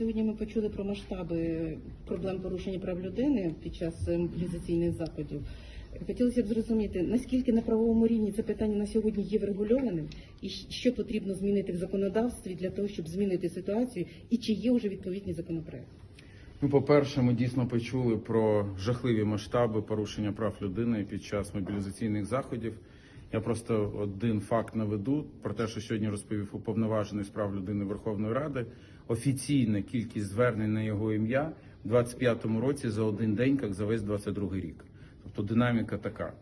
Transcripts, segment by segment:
Сьогодні ми почули про масштаби проблем порушення прав людини під час мобілізаційних заходів. Хотілося б зрозуміти, наскільки на правовому рівні це питання на сьогодні є врегульованим, і що потрібно змінити в законодавстві для того, щоб змінити ситуацію, і чи є вже відповідні законопроекти? Ну, по-перше, ми дійсно почули про жахливі масштаби порушення прав людини під час мобілізаційних заходів. Я просто один факт наведу про те, що сьогодні розповів уповноважений з прав людини Верховної Ради. Офіційна кількість звернень на його ім'я в 25-му році за один день, як за весь 22-й рік. Тобто динаміка така.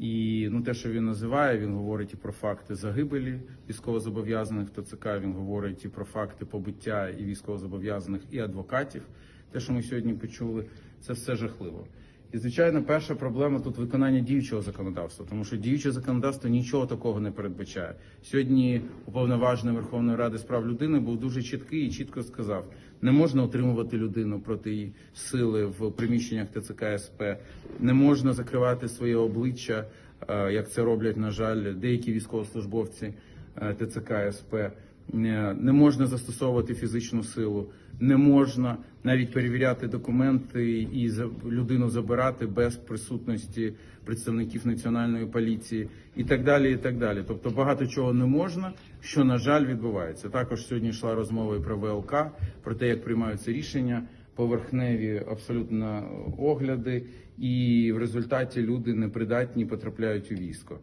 І ну те, що він називає, він говорить і про факти загибелі військовозобов'язаних ТЦК. Він говорить і про факти побиття і військовозобов'язаних, і адвокатів. Те, що ми сьогодні почули, це все жахливо. І звичайно, перша проблема тут виконання діючого законодавства, тому що діюче законодавство нічого такого не передбачає. Сьогодні уповноважений Верховної Ради з прав людини був дуже чіткий і чітко сказав: не можна утримувати людину проти її сили в приміщеннях ТЦК СП, не можна закривати своє обличчя, е, як це роблять, на жаль, деякі військовослужбовці е, ТЦК СП. Не не можна застосовувати фізичну силу, не можна навіть перевіряти документи і людину забирати без присутності представників національної поліції і так далі. І так далі. Тобто багато чого не можна, що на жаль відбувається. Також сьогодні йшла розмова і про ВЛК, про те, як приймаються рішення, поверхневі абсолютно огляди, і в результаті люди непридатні потрапляють у військо.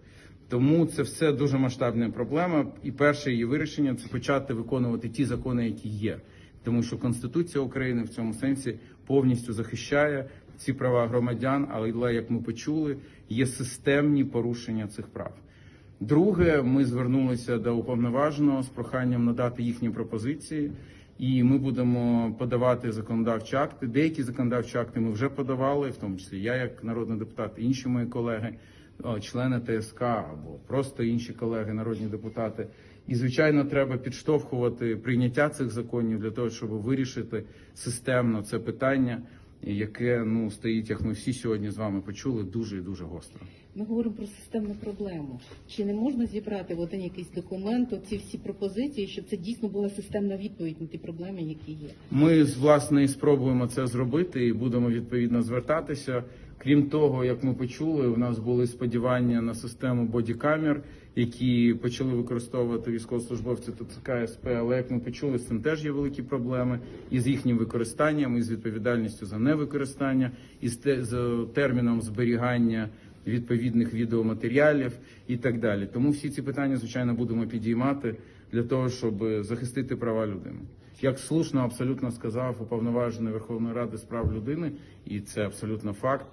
Тому це все дуже масштабна проблема. І перше її вирішення це почати виконувати ті закони, які є, тому що Конституція України в цьому сенсі повністю захищає ці права громадян, але як ми почули, є системні порушення цих прав. Друге, ми звернулися до уповноваженого з проханням надати їхні пропозиції, і ми будемо подавати законодавчі акти. Деякі законодавчі акти ми вже подавали, в тому числі я, як народний депутат, інші мої колеги, члени ТСК або просто інші колеги, народні депутати. І звичайно, треба підштовхувати прийняття цих законів для того, щоб вирішити системно це питання, яке ну стоїть, як ми всі сьогодні з вами почули, дуже і дуже гостро. Ми говоримо про системну проблему. Чи не можна зібрати в один якийсь документ ці всі пропозиції, щоб це дійсно була системна відповідь на ті проблеми, які є? Ми власне і спробуємо це зробити і будемо відповідно звертатися. Крім того, як ми почули, у нас були сподівання на систему бодікамер, які почали використовувати військовослужбовці ТЦК СП. Але як ми почули, з цим теж є великі проблеми і з їхнім використанням, і з відповідальністю за невикористання, і з те- з терміном зберігання відповідних відеоматеріалів і так далі. Тому всі ці питання, звичайно, будемо підіймати для того, щоб захистити права людини. Як слушно абсолютно сказав уповноважений Верховної Ради з прав людини, і це абсолютно факт.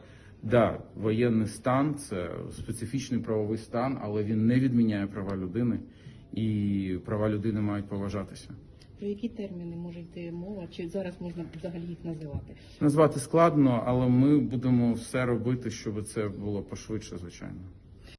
Да, воєнний стан це специфічний правовий стан, але він не відміняє права людини, і права людини мають поважатися. Про які терміни може йти мова? Чи зараз можна взагалі їх називати? Назвати складно, але ми будемо все робити, щоб це було пошвидше, звичайно.